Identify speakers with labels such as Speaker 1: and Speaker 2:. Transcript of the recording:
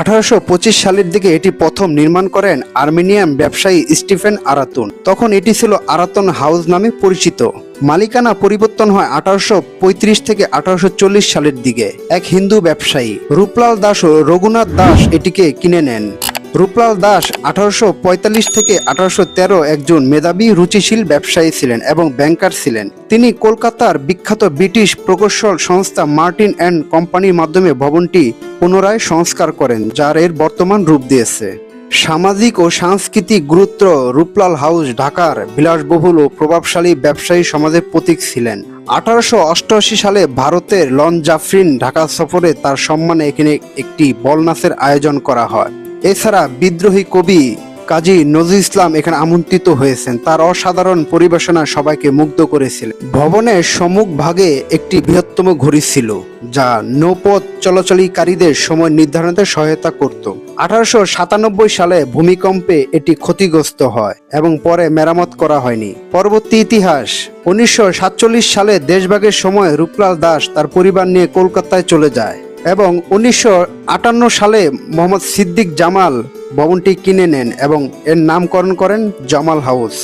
Speaker 1: আঠারোশো পঁচিশ সালের দিকে এটি প্রথম নির্মাণ করেন আর্মেনিয়ান ব্যবসায়ী স্টিফেন আরাতুন। তখন এটি ছিল আরাতন হাউস নামে পরিচিত। মালিকানা পরিবর্তন হয় আঠারোশো পঁয়ত্রিশ থেকে আঠারোশো চল্লিশ সালের দিকে। এক হিন্দু ব্যবসায়ী, রূপলাল দাস ও রঘুনাথ দাস এটিকে কিনে নেন। রূপলাল দাস আঠারোশো পঁয়তাল্লিশ থেকে আঠারোশো তেরো একজন মেধাবী, রুচিশীল ব্যবসায়ী ছিলেন এবং ব্যাংকার ছিলেন। তিনি কলকাতার বিখ্যাত ব্রিটিশ প্রকৌশল সংস্থা মার্টিন অ্যান্ড কোম্পানির মাধ্যমে ভবনটি পুনরায় সংস্কার করেন, যার এর বর্তমান রূপ দিয়েছে। সামাজিক ও সাংস্কৃতিক গুরুত্ব রূপলাল হাউস ঢাকার বিলাসবহুল ও প্রভাবশালী ব্যবসায়ী সমাজের প্রতীক ছিলেন। আঠারোশো অষ্টআশি সালে ভারতের লন জাফরিন ঢাকা সফরে তার সম্মানে এখানে একটি বলনাসের আয়োজন করা হয়। এছাড়া বিদ্রোহী কবি কাজী নজরুল ইসলাম এখানে আমন্ত্রিত হয়েছেন। তার অসাধারণ পরিবেশনা সবাইকে মুগ্ধ করেছিল ভবনের সম্মুখ ভাগে একটি বৃহত্তম ঘড়ি ছিল, যা নৌপথ চলাচলকারীদের সময় নির্ধারণে সহায়তা করত। আঠারোশো সাতানব্বই সালে ভূমিকম্পে এটি ক্ষতিগ্রস্ত হয় এবং পরে মেরামত করা হয়নি। পরবর্তী ইতিহাস, উনিশশো সাতচল্লিশ সালে দেশভাগের সময় রূপলাল দাস তার পরিবার নিয়ে কলকাতায় চলে যায় এবং উনিশশো আটান্ন সালে মোহাম্মদ সিদ্দিক জামাল ভবনটি কিনে নেন এবং এর নামকরণ করেন জামাল হাউস।